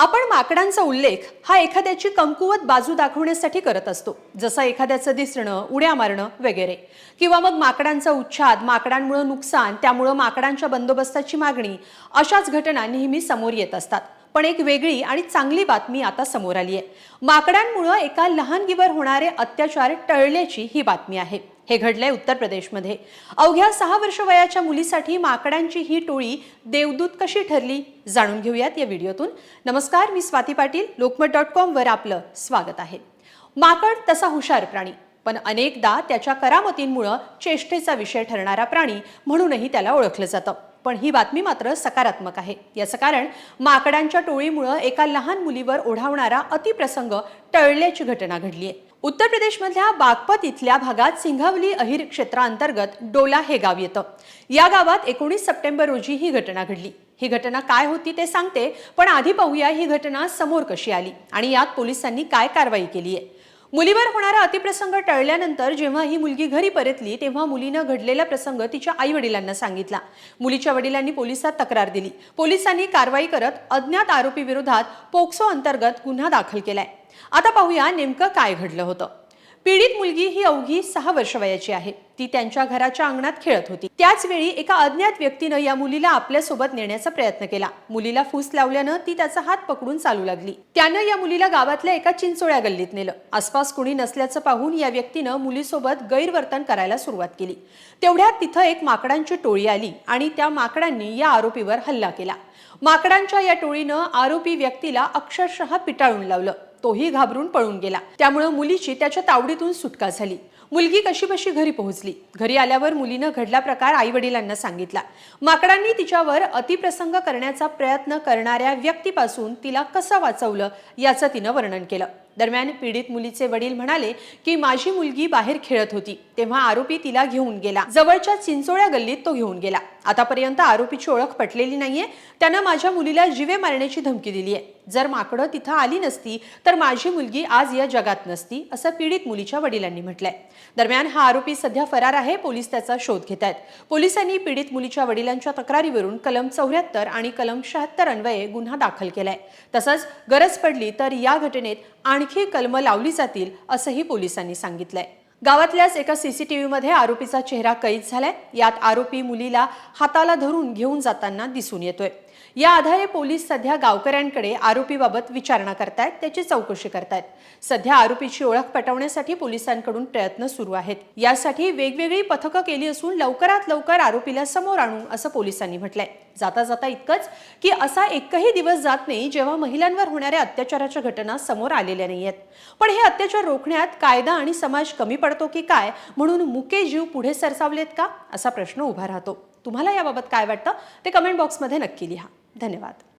आपण माकडांचा उल्लेख हा एखाद्याची कमकुवत बाजू दाखवण्यासाठी करत असतो जसं एखाद्याचं दिसणं उड्या मारणं वगैरे. किंवा मग माकडांचा उच्छाद माकडांमुळे नुकसान त्यामुळं माकडांच्या बंदोबस्ताची मागणी अशाच घटना नेहमी समोर येत असतात. पण एक वेगळी आणि चांगली बातमी आता समोर आली आहे माकडांमुळं एका लहानगीवर होणारे अत्याचार टळल्याची ही बातमी आहे. हे घडलंय उत्तर प्रदेशमध्ये. अवघ्या सहा वर्ष वयाच्या मुलीसाठी माकडांची ही टोळी देवदूत कशी ठरली? जाणून घेऊयात या व्हिडिओतून. नमस्कार मी स्वाती पाटील लोकमत डॉट कॉमवर आपलं स्वागत आहे. माकड तसा हुशार प्राणी पण अनेकदा त्याच्या करामतींमुळं चेष्टेचा विषय ठरणारा प्राणी म्हणूनही त्याला ओळखलं जातं. पण ही बातमी मात्र सकारात्मक आहे. याचं कारण माकडांच्या टोळीमुळं एका लहान मुलीवर ओढावणारा अतिप्रसंग टळल्याची घटना घडली आहे. उत्तर प्रदेशमधल्या बागपत इथल्या भागात सिंघावली अहिर क्षेत्रांतर्गत डोला हे गाव येतं. या गावात एकोणीस सप्टेंबर रोजी ही घटना घडली. ही घटना काय होती ते सांगते पण आधी पाहूया ही घटना समोर कशी आली आणि यात पोलिसांनी काय कारवाई केली आहे. मुलीवर होणारा अतिप्रसंग टळल्यानंतर जेव्हा ही मुलगी घरी परतली तेव्हा मुलीनं घडलेला प्रसंग तिच्या आई वडिलांना सांगितला. मुलीच्या वडिलांनी पोलिसात तक्रार दिली. पोलिसांनी कारवाई करत अज्ञात आरोपी विरोधात पोक्सो अंतर्गत गुन्हा दाखल केलाय. आता पाहूया नेमकं काय घडलं होतं. पीडित मुलगी ही अवघी सहा वर्ष वयाची आहे. ती त्यांच्या घराच्या अंगणात खेळत होती. त्याच वेळी एका अज्ञात व्यक्तीनं या मुलीला आपल्यासोबत नेण्याचा प्रयत्न केला. मुलीला फूस लावल्यानं ती त्याचा हात पकडून चालू लागली. त्यानं या मुलीला गावातल्या एका चिंचोळ्या गल्लीत नेलं. आसपास कुणी नसल्याचं पाहून या व्यक्तीनं मुलीसोबत गैरवर्तन करायला सुरुवात केली. तेवढ्यात तिथं एक माकडांची टोळी आली आणि त्या माकडांनी या आरोपीवर हल्ला केला. माकडांच्या या टोळीनं आरोपी व्यक्तीला अक्षरशः पिटाळून लावलं. तोही घाबरून पळून गेला. त्यामुळे मुलीची त्याच्या तावडीतून सुटका झाली. मुलगी कशीबशी घरी पोहोचली. घरी आल्यावर मुलीनं घडला प्रकार आई वडिलांना सांगितला. माकडांनी तिच्यावर अतिप्रसंग करण्याचा प्रयत्न करणाऱ्या व्यक्तीपासून तिला कसं वाचवलं याचं तिनं वर्णन केलं. दरम्यान पीडित मुलीचे वडील म्हणाले की माझी मुलगी बाहेर खेळत होती. तेव्हा आरोपी तिला घेऊन गेला. जवळच्या चिंचोळ्या गल्लीत तो घेऊन गेला. आतापर्यंत आरोपीची ओळख पटलेली नाहीये. त्यानं माझ्या मुलीला जिवे मारण्याची धमकी दिली आहे जर माकडं तिथं आली नसती तर माझी मुलगी आज या जगात नसती असं पीडित मुलीच्या वडिलांनी म्हटलंय. दरम्यान हा आरोपी सध्या फरार आहे पोलीस त्याचा शोध घेत आहेत. पोलिसांनी पीडित मुलीच्या वडिलांच्या तक्रारीवरून कलम चौऱ्याहत्तर आणि कलम शहात्तर अन्वये गुन्हा दाखल केलाय. तसंच गरज पडली तर या घटनेत आणखी कलमं लावली जातील असंही पोलिसांनी सांगितलंय. गावातल्याच एका सीसीटीव्हीमध्ये आरोपीचा चेहरा कैद झालाय. यात आरोपी मुलीला हाताला धरून घेऊन जाताना दिसून येतोय. या आधारे पोलीस सध्या गावकऱ्यांकडे आरोपीबाबत विचारणा करतायत त्याची चौकशी करतायत. सध्या आरोपीची ओळख पटवण्यासाठी पोलिसांकडून प्रयत्न सुरू आहेत. यासाठी वेगवेगळी पथकं केली असून लवकरात लवकर आरोपीला समोर आणू असं पोलिसांनी म्हटलंय. जाता जाता इतकंच की असा एकही दिवस जात नाही जेव्हा महिलांवर होणाऱ्या अत्याचाराच्या घटना समोर आलेल्या नाही आहेत पण हे अत्याचार रोखण्यात कायदा आणि समाज कमी पडतो की काय? म्हणून मुके जीव पुढे सरसावलेत का? असा प्रश्न उभा राहतो. तुम्हाला याबाबत काय वाटतं? ते कमेंट बॉक्समध्ये नक्की लिहा. धन्यवाद.